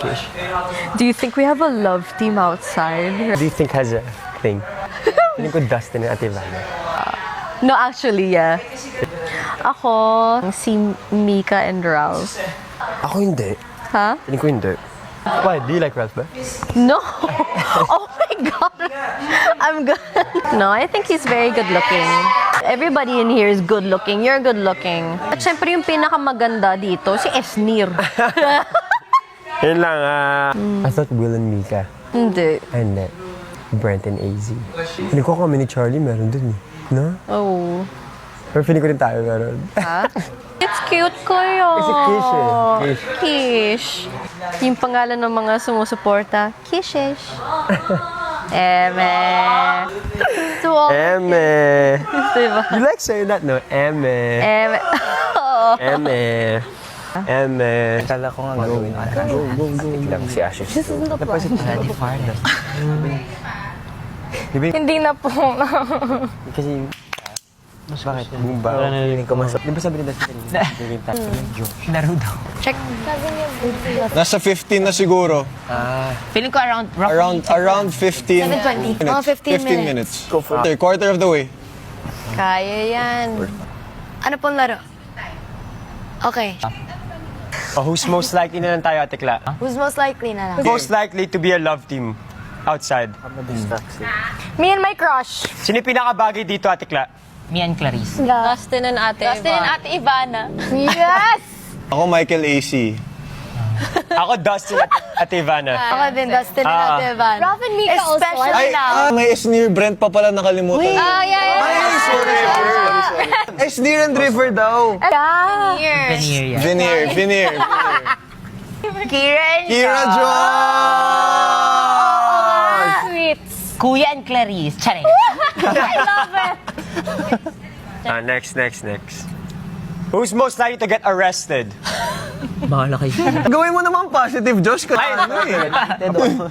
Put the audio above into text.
Kish. Do you think we have a love team outside? Do you think has a thing? Feeling ko Dustin and Ate Vanna. No, actually, yeah. Ako, si Mika and Ralph. Ako hindi. Ha? Feeling ko hindi. Why? Do you like Ralph ba? No! Oh my God! I'm good. No, I think he's very good looking. Everybody in here is good looking. You're good looking. At syempre yung pinakamaganda dito, si Esnir. Yun lang, ah. I thought Will and Mika. Hindi. Ay, hindi. Brent and AZ. Feeling ko kami ni Charlie meron dun eh. No? Oh. Pero feeling ko rin tayo meron. Ha? It's cute ko yun. Kasi Kish eh. Kish. Kish. Yung pangalan ng mga sumusuporta, Kishish. Eme. So, Eme. diba? You like saying that, no? Eme. Eme. Oo. Eme. Eme. Kala ko nga gagawin na Go, go, go. Lang si Ashes. Napansin ko si Farda. Hindi na po. Kasi, bakit? Bumba. Wala narinig ko mas. Di ba sabi ni Dustin kanina? Laro daw. Check. Nasa 15 na siguro. Feeling ko around roughly Around around 15 7:20. minutes. Mga 15 minutes. Go for it. Quarter of the way. Kaya yan. Ano pong laro? Okay. Oh, who's most likely na lang tayo, Ate Kla? Who's most likely na lang? Most likely to be a love team outside. Me and my crush. Sino yung pinakabagay dito, Ate Kla? Me and Clarice. Dustin and Ate Dustin and Ate Ivana. Yes! Ako Michael AC. Ako, Dustin at Ate Ivana. Ako din, Dustin and Ah. Ate Ivana. Ralph and Mika also. Especially Ay, now. ah, may Esnir Brent pa pala nakalimutan. Ah, yeah, yeah. Ay, sorry, sorry, sorry, sorry. Esnir and River daw. Yeah. Veneer yan. Veneer, Veneer. Kira and Kira Joan! Sweets. Kuya and Clarice. Charing. I love it. Ah, next, next, next. Who's most likely to get arrested? Bahala kayo. Gawin mo naman positive, Josh. Kasi ano eh.